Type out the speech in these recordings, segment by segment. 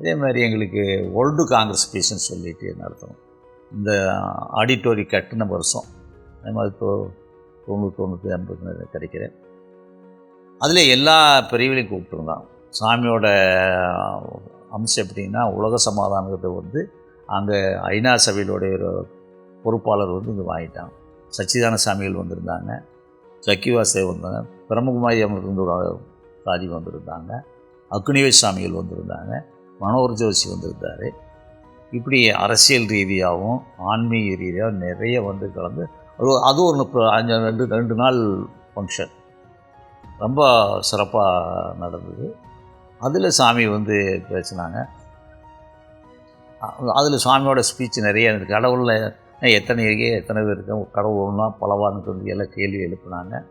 அதே மாதிரி எங்களுக்கு ஓல்டு காங்கிரஸ் பீஸ்ன்னு சொல்லிட்டு நடத்தணும் இந்த ஆடிட்டோரி கட்டின வருஷம். அதே மாதிரி இப்போ தொண்ணூற்றி தொண்ணூற்றி ஐம்பது கிடைக்கிறேன். அதில் எல்லா பிரிவுகளையும் கூப்பிட்டுருந்தான். சாமியோட அம்சம் எப்படின்னா உலக சமாதானத்தை வந்து அங்கே ஐநா சபையிலுடைய ஒரு பொறுப்பாளர் வந்து இங்கே வாங்கிட்டான். சச்சிதான சாமிகள் வந்திருந்தாங்க. சக்கிவாசே வந்தாங்க. பிரம்மகுமாரி அமர்ந்து சாதி வந்திருந்தாங்க. அக்னிவே சாமிகள் வந்திருந்தாங்க. மனோர் ஜோஷி வந்திருந்தார். இப்படி அரசியல் ரீதியாகவும் ஆன்மீக ரீதியாகவும் நிறைய வந்து கலந்து அது அது ஒரு முப்ப- அஞ்சு ரெண்டு ரெண்டு நாள் ஃபங்க்ஷன் ரொம்ப சிறப்பாக நடந்தது. அதில் சாமி வந்து பேசினாங்க. அதில் சாமியோட ஸ்பீச் நிறைய இருந்தது கடவுளில் எத்தனை இருக்கே எத்தனை பேர் இருக்கு கடவுள் ஒன்றா பலவான்னு சொல்லி எல்லாம் கேள்வி எழுப்புனாங்க.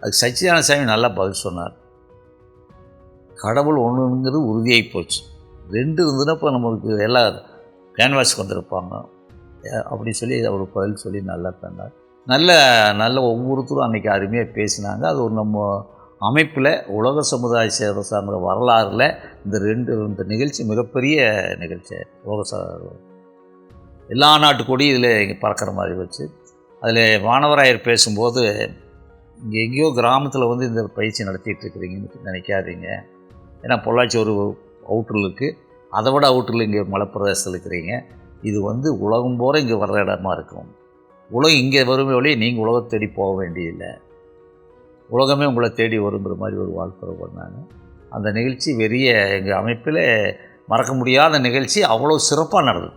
அதுக்கு சச்சிதானந்த சாமி நல்லா பதில் சொன்னார். கடவுள் ஒன்றுங்கிறது உறுதியாகி போச்சு. ரெண்டு இருந்ததுன்னா நம்மளுக்கு எல்லாம் கேன்வாஸ்க்கு வந்திருப்பாங்க. அஹ் அப்படி சொல்லி அவர் பதில் சொல்லி நல்லா தந்தார் நல்ல நல்ல ஒவ்வொருத்தரும் அன்றைக்கி அருமையாக பேசினாங்க. அது ஒரு நம்ம அமைப்பில் உலக சமுதாய சேவை சார்ந்த வரலாறில் இந்த ரெண்டு இந்த நிகழ்ச்சி மிகப்பெரிய நிகழ்ச்சி. உலக எல்லா நாட்டு கொடி இதில் இங்கே பறக்கிற மாதிரி வச்சு அதில் மாணவராயர் பேசும்போது இங்கே எங்கேயோ கிராமத்தில் வந்து இந்த பயிற்சி நடத்திட்டு இருக்கிறீங்கன்னு நினைக்காதீங்க. ஏன்னா பொள்ளாச்சி ஒரு அவுட்டரில் இருக்குது அதை விட அவுட்டரில் இங்கே மலைப்பிரதேசத்தில் இருக்கிறீங்க இது வந்து உலகம் போகிற இங்கே வர்ற இடமா இருக்கும். உலகம் இங்கே வரும் வழி நீங்கள் உலகத்தை தேடி போக வேண்டியதில்லை. உலகமே உங்களை தேடி வருங்கிற மாதிரி ஒரு வாழ்த்துறை பண்ணாங்க. அந்த நிகழ்ச்சி பெரிய எங்கள் அமைப்பில் மறக்க முடியாத நிகழ்ச்சி அவ்வளோ சிறப்பாக நடந்தது.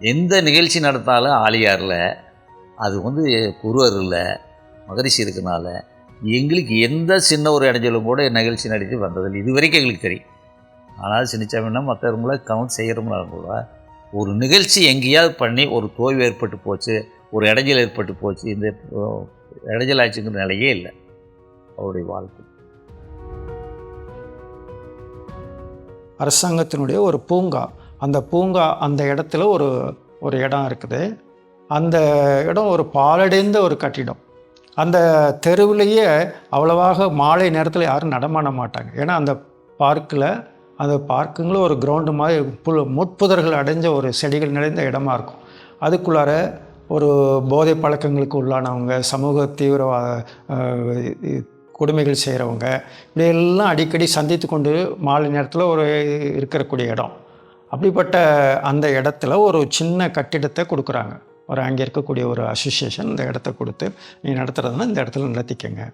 எந்த நிகழ்ச்சி நடத்தாலும் ஆலியாரில் அது வந்து குருவர் இல்லை மகரிஷி இருக்கனால எங்களுக்கு எந்த சின்ன ஒரு இடைஞ்சலும் கூட நிகழ்ச்சி நடத்தி வந்ததில்லை. இது வரைக்கும் எங்களுக்கு தெரியும். ஆனால் சின்னச்சாமின்னா மற்றவங்கள கவுண்ட் செய்கிறோம்னா கூட ஒரு நிகழ்ச்சி எங்கேயாவது பண்ணி ஒரு தோய்வு ஏற்பட்டு போச்சு ஒரு இடைஞ்சல் ஏற்பட்டு போச்சு இந்த இடைஞ்சல் ஆச்சுங்கிற நிலையே இல்லை. அவருடைய வாழ்க்கை. அரசாங்கத்தினுடைய ஒரு பூங்கா. அந்த பூங்கா அந்த இடத்துல ஒரு ஒரு இடம் இருக்குது. அந்த இடம் ஒரு பாலடைந்த ஒரு கட்டிடம். அந்த தெருவிலேயே அவ்வளவாக மாலை நேரத்தில் யாரும் நடமாட மாட்டாங்க. ஏன்னா அந்த பார்க்கில் அதை பார்க்குங்களும் ஒரு கிரவுண்டு மாதிரி புல் முட்புதர்கள் அடைஞ்ச ஒரு செடிகள் நிறைந்த இடமா இருக்கும். அதுக்குள்ளார ஒரு போதை பழக்கங்களுக்கு உள்ளானவங்க சமூக தீவிரவாத கொடுமைகள் செய்கிறவங்க இப்படியெல்லாம் அடிக்கடி சந்தித்து கொண்டு மாலை நேரத்தில் ஒரு இருக்கக்கூடிய இடம். அப்படிப்பட்ட அந்த இடத்துல ஒரு சின்ன கட்டிடத்தை கொடுக்குறாங்க. ஒரு அங்கே இருக்கக்கூடிய ஒரு அசோசியேஷன் இந்த இடத்த கொடுத்து நீ நடத்துகிறதுனா இந்த இடத்துல நடத்திக்கங்க.